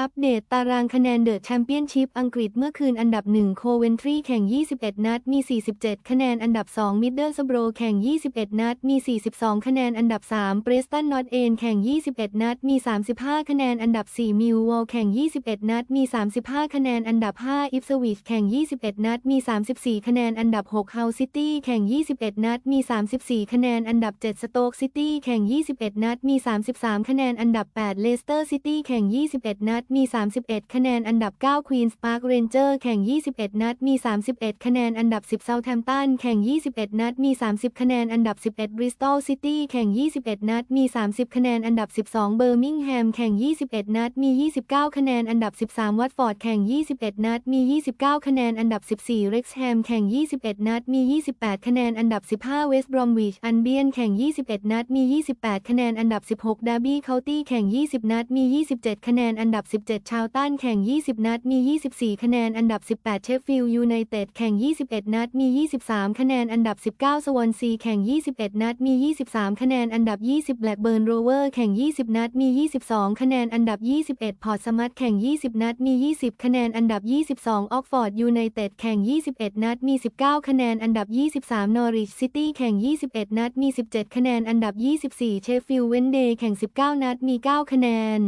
อัปเดตตารางคะแนนเดอะแชมเปี้ยนชิพอังกฤษเมื่อคืนอันดับ 1 โคเวนทรีแข่ง 21 นัด มี 47 คะแนนอันดับ 2 มิดเดิลสโบรแข่ง 21 นัด มี 42 คะแนนอันดับ 3เบรสตันนอตเอนแข่ง 21 นัด มี 35 คะแนนอันดับ 4 มิลวอลแข่ง 21 นัด มี 35 คะแนนอันดับ 5 อิฟสวิชแข่ง 21 นัด มี 34 คะแนนอันดับ 6 เฮาซิตี้แข่ง 21 นัด มี 34 คะแนนอันดับ 7 สโต๊กซิตี้แข่ง 21 นัด มี 33 คะแนนอันดับ 8 เลสเตอร์ซิตี้แข่ง 21 นัดดมี 31 คะแนนอันดับ9ควีนส์พาร์คเรนเจอร์แข่ง 21 นัดมี 31 คะแนนอันดับ 10เซาแ h ม m ตันแข่ง 21 นัดมี 30 คะแนนอันดับ 11บริสตอลซิตี้แข่ง 21 นัดมี 30 คะแนนอันดับ 12เบอร์มิงแฮมแข่ง 21 นัดมี 29 คะแนนอันดับ 13วัตฟอร์ดแข่ง 21 นัดมี 29 คะแนนอันดับ 14เร็กซ์แฮมแข่ง 21 นัดมี 28 คะแนนอันดับ 15เวสต์บรอมวิชอันเบียนแข่ง 21 นัดมี 28 คะแนนอันดับ 16ดาร์บี้เคาน์ตี้แข่ง 20 นัดมี 27 คะแนนอันดับ17 ชาวตันแข่ง 20 นัดมี 24 คะแนน อันดับ 18 เชฟฟิลด์ยูไนเต็ดแข่ง 21 นัดมี 23 คะแนน อันดับ 19 สวอนซีแข่ง 21 นัดมี 23 คะแนน อันดับ 20 แบล็กเบิร์นโรเวอร์แข่ง 20 นัดมี 22 คะแนน อันดับ 21 พอร์ตสมัตแข่ง 20 นัดมี 20 คะแนน อันดับ 22 ออกฟอร์ดยูไนเต็ดแข่ง 21 นัดมี 19 คะแนน อันดับ 23 นอริชซิตี้แข่ง 21 นัดมี 17 คะแนน อันดับ 24 เชฟฟิลด์เวนเดย์แข่ง 19 นัดมี 9 คะแนน